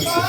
Jesus.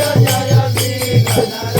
Jai Jai Shri Gajanan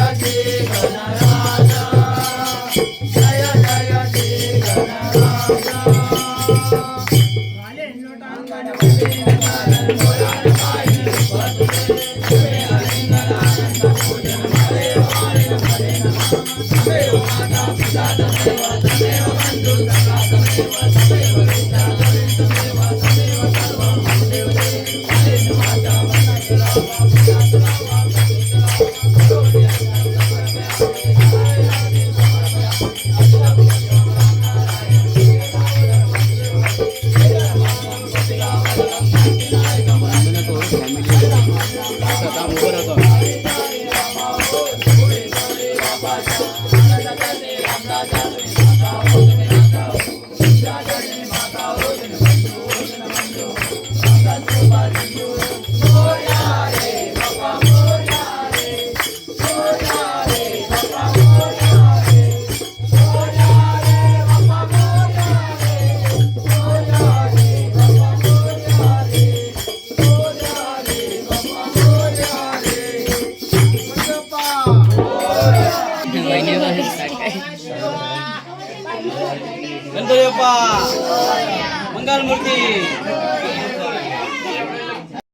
Tá, agora, tá.